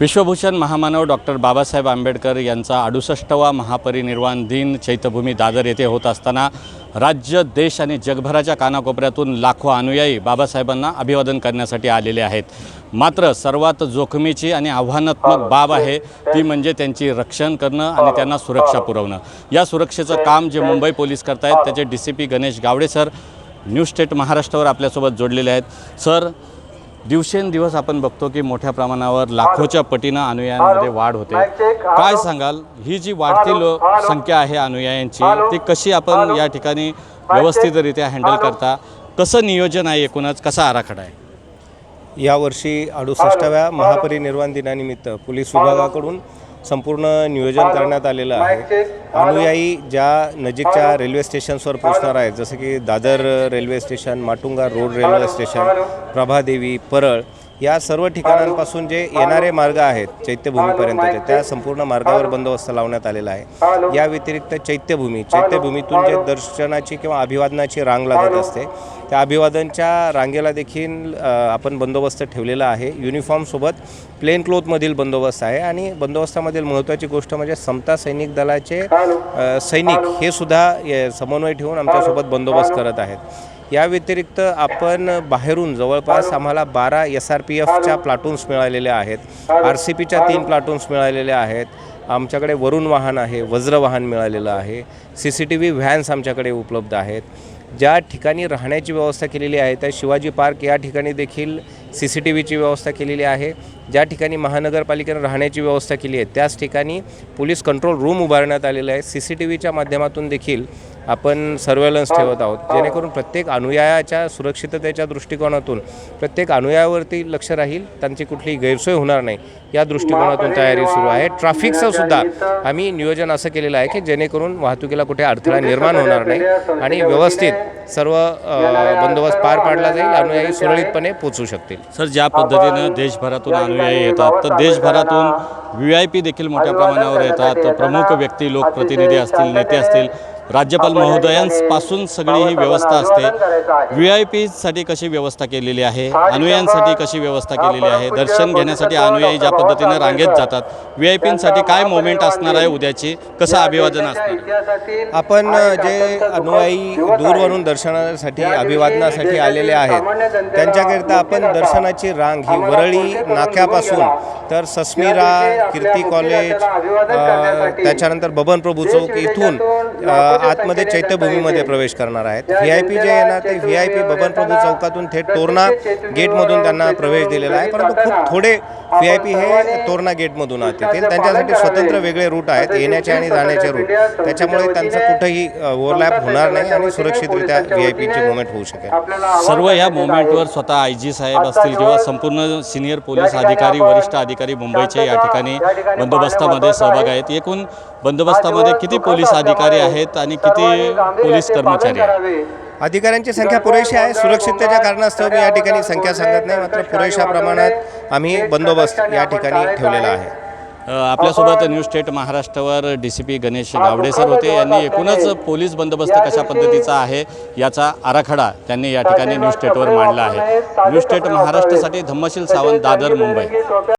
विश्वभूषण महामानव डॉक्टर बाबासाहेब आंबेडकर यांचा अडुसष्टवा महापरिनिर्वाण दिन चैत्यभूमी दादर येथे होत असताना राज्य देश आणि जगभराच्या कानाकोपऱ्यातून लाखो अनुयायी बाबासाहेबांना अभिवादन करण्यासाठी आलेले आहेत. मात्र सर्वात जोखमीची आणि आव्हानात्मक बाब आहे ती म्हणजे त्यांची रक्षण करणं आणि त्यांना सुरक्षा पुरवणं. या सुरक्षेचं काम जे मुंबई पोलीस करतायत त्याचे D C P Ganesh Gawade sir new state महाराष्ट्रावर आपल्यासोबत जोडलेले आहेत. सर दिवसेंदिवस आपण बघतो की मोठ्या प्रमाणावर लाखोच्या पटीनं अनुयायांमध्ये वाढ होते. काय सांगाल? ही जी वाढती लो संख्या आहे अनुयायांची ती कशी आपण या ठिकाणी व्यवस्थितरित्या हँडल करता? कसं नियोजन आहे एकूणच? कसा आराखडा आहे? यावर्षी अडुसष्टाव्या महापरिनिर्वाण दिनानिमित्त पोलीस विभागाकडून संपूर्ण नियोजन करण्यात आलेलं आहे. अनुयायी ज्या नजीकच्या रेल्वे स्टेशन्सवर पोहोचणार आहेत जसं की Dadar railway station Matunga road railway station Prabhadevi Parel या सर्व ठिकाणांपासून जे येणारे मार्ग आहेत चैत्यभूमीपर्यंतचे त्या संपूर्ण मार्गावर बंदोबस्त लावण्यात आलेला आहे. या व्यतिरिक्त चैत्यभूमी चैत्यभूमीतून जे दर्शनाची किंवा अभिवादनाची रांग लागत असते त्या अभिवादनच्या रांगेला देखील आपण बंदोबस्त ठेवलेला आहे. युनिफॉर्मसोबत प्लेन क्लोथमधील बंदोबस्त आहे आणि बंदोबस्तामधील महत्त्वाची गोष्ट म्हणजे समता सैनिक दलाचे सैनिक हे सुद्धा समन्वय ठेवून आमच्यासोबत बंदोबस्त करत आहेत. या व्यतिरिक्त आपण बाहेरून जवळपास आम्हाला बारा एस आर पी एफच्या प्लाटून्स मिळालेल्या आहेत. आर सी पीच्या तीन प्लाटून्स मिळालेल्या आहेत. आमच्याकडे वरुण वाहन आहे वज्र वाहन मिळालेलं आहे. C C T V vans आमच्याकडे उपलब्ध आहेत. ज्या ठिकाणी राहण्याची व्यवस्था केलेली आहे त्या शिवाजी पार्क या ठिकाणी देखील सी सी टी व्हीची व्यवस्था केलेली आहे. ज्या ठिकाणी महानगरपालिकेनं राहण्याची व्यवस्था केली आहे त्याच ठिकाणी पोलीस कंट्रोल रूम उभारण्यात आलेलं आहे. सी सी टी व्हीच्या माध्यमातून देखील आपण सर्वेलन्स ठेवत आहोत. जेणेकरून प्रत्येक अनुयायाच्या सुरक्षिततेच्या दृष्टिकोनातून प्रत्येक अनुयायावरती लक्ष राहील त्यांची कुठलीही गैरसोय होणार नाही. या दृष्टिकोनातून तयारी सुरू आहे. ट्रॅफिकचं सुद्धा आम्ही नियोजन असं केलेलं आहे की जेणेकरून वाहतुकीला कुठे अडथळा निर्माण होणार नाही आणि व्यवस्थित सर्व बंदोबस्त पार पाडला जाईल अनुयायी सुरळीतपणे पोचू शकतील. सर ज्या पद्धतीनं देशभरातून अनुयायी येतात तर देशभरातून व्ही आय पी देखील मोठ्या प्रमाणावर येतात. प्रमुख व्यक्ती लोकप्रतिनिधी असतील नेते असतील राज्यपाल महोदयांपासून सगळी ही व्यवस्था असते. व्ही आय पीसाठी कशी व्यवस्था केलेली आहे? अनुयायांसाठी कशी व्यवस्था केलेली आहे? दर्शन घेण्यासाठी अनुयायी ज्या पद्धतीनं रांगेत जातात व्ही आय पींसाठी काय मोमेंट असणार आहे उद्याची? कसं अभिवादन असणार? आपण जे अनुयायी दूरवरून दर्शनासाठी अभिवादनासाठी आलेले आहेत त्यांच्याकरिता आपण दर्शनाची रांग ही वरळी नाक्यापासून तर सस्मिरा कीर्ती कॉलेज त्याच्यानंतर बबन प्रभू चौक इथून आतमध्ये चैत्यभूमीमध्ये प्रवेश करणार आहेत. व्ही आय पी जे येणार ते V I P Baban Prabhu चौकातून थेट तोरणा गेटमधून त्यांना प्रवेश दिलेला आहे. परंतु खूप थोडे व्ही आय पी हे तोरणा गेटमधून आत येतील त्यांच्यासाठी स्वतंत्र वेगळे रूट आहेत. येण्याचे आणि जाण्याचे रूट. त्याच्यामुळे त्यांचं कुठंही ओव्हरलॅप होणार नाही आणि सुरक्षितरित्या व्ही आय पीची मुवमेंट होऊ शकेल. सर्व या मोमेंटवर स्वतः आय जी साहेब असतील किंवा संपूर्ण सिनियर पोलीस अधिकारी वरिष्ठ अधिकारी मुंबईचे या ठिकाणी बंदोबस्तामध्ये सहभाग आहेत. एकूण बंदोबस्तामध्ये किती पोलीस अधिकारी आहेत आणि किती पोलीस कर्मचारी आहेत. अधिकाऱ्यांची संख्या पुरेशी आहे सुरक्षिततेच्या कारणास्तव मी या ठिकाणी संख्या सांगत नाही मात्र पुरेशा प्रमाणात आम्ही बंदोबस्त या ठिकाणी ठेवलेला आहे. आपल्यासोबत न्यू स्टेट महाराष्ट्रावर D C P Ganesh Gawade sir होते. यांनी एकूणच पोलीस बंदोबस्त कशा पद्धतीचा आहे याचा आराखडा त्यांनी या ठिकाणी न्यू स्टेटवर मांडला आहे. न्यू स्टेट महाराष्ट्रासाठी धम्मशील सावंत दादर मुंबई.